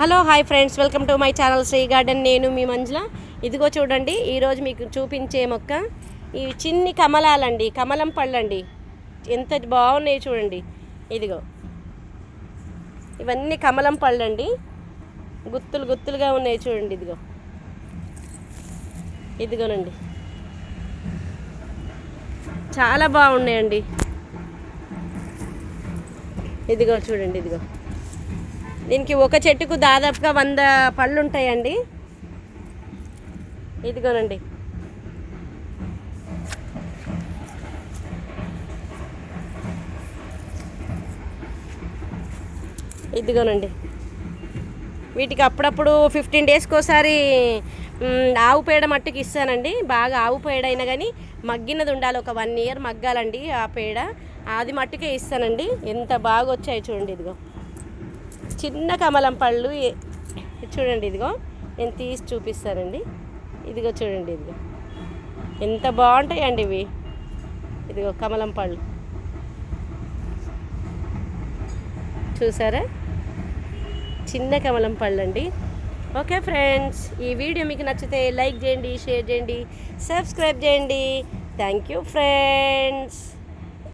Hello hi friends. Welcome to my channel Sri Garden. నేను మీ మంజుల. ఇదిగో చూడండి ఈరోజు మీకు చూపించే మొక్క ఈ చిన్ని కమలాలండి కమలం పళ్ళండి. ఎంత బాగున్నాయి చూడండి. ఇదిగో. ఇవన్నీ కమలం పళ్ళండి. గుత్తులు గుత్తులుగా ఉన్నాయి చూడండి ఇదిగో. ఇదిగోనండి. చాలా బాగున్నాయండి. ఇదిగో చూడండి ఇదిగో. దీనికి ఒక చెట్టుకు దాదాపుగా వంద పళ్ళు ఉంటాయండి ఇదిగోనండి. ఇదిగోనండి. వీటికి అప్పుడప్పుడు ఫిఫ్టీన్ డేస్కి ఒకసారి ఆవు పేడ మట్టుకు ఇస్తానండి. బాగా ఆవు పేడ అయినా కానీ మగ్గినది ఉండాలి. ఒక వన్ ఇయర్ మగ్గాలండి ఆ పేడ. అది మట్టుకే ఇస్తానండి. ఎంత బాగా వచ్చాయి చూడండి ఇదిగో. చిన్న కమలం పళ్ళు చూడండి ఇదిగో. నేను తీసి చూపిస్తానండి. ఇదిగో చూడండి ఇదిగో. ఎంత బాగుంటాయండి ఇవి. ఇదిగో కమలం పళ్ళు. చూసారా? చిన్న కమలం పళ్ళు అండి ఓకే ఫ్రెండ్స్ ఈ వీడియో మీకు నచ్చితే లైక్ చేయండి షేర్ చేయండి సబ్స్క్రైబ్ చేయండి. Thank you friends.